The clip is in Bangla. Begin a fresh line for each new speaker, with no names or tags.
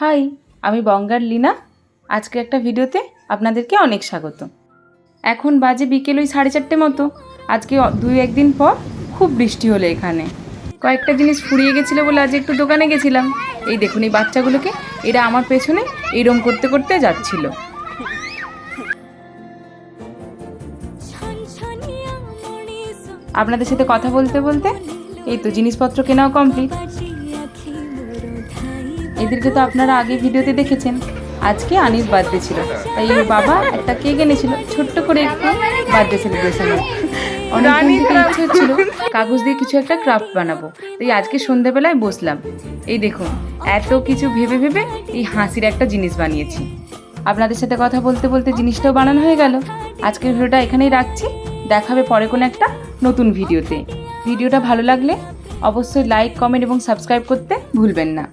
হাই, আমি বঙ্গার লীনা। আজকে একটা ভিডিওতে আপনাদেরকে অনেক স্বাগত। এখন বাজে বিকেল ওই সাড়ে চারটে মতো। আজকে দুই একদিন পর খুব বৃষ্টি হলো এখানে। কয়েকটা জিনিস ফুরিয়ে গেছিল বলে আজ একটু দোকানে গেছিলাম। এই দেখুন, এই বাচ্চাগুলোকে এরা আমার পেছনে এরম করতে করতে যাচ্ছিল। আপনাদের সাথে কথা বলতে বলতে এই তো জিনিসপত্র কেনাও কমপ্লিট এদেরকে তো আপনারা আগে ভিডিওতে দেখেছেন। আজকে আনিস বার্থডে ছিল। তাই ওর বাবা একটা কেক এনেছিল। ছোট্ট করে একটু বার্থডে সেলিব্রেশন অনেকদিন থেকে ইচ্ছে হচ্ছিল কাগজ দিয়ে কিছু একটা ক্রাফট বানাবো। তাই আজকে সন্ধ্যাবেলায় বসলাম। এই দেখুন এত কিছু ভেবে ভেবে এই হাসির একটা জিনিস বানিয়েছি। আপনাদের সাথে কথা বলতে বলতে জিনিসটাও বানানো হয়ে গেল। আজকের ভিডিওটা এখানেই রাখছি। দেখাবে পরে কোনো একটা নতুন ভিডিওতে। ভিডিওটা ভালো লাগলে অবশ্যই লাইক কমেন্ট এবং সাবস্ক্রাইব করতে ভুলবেন না।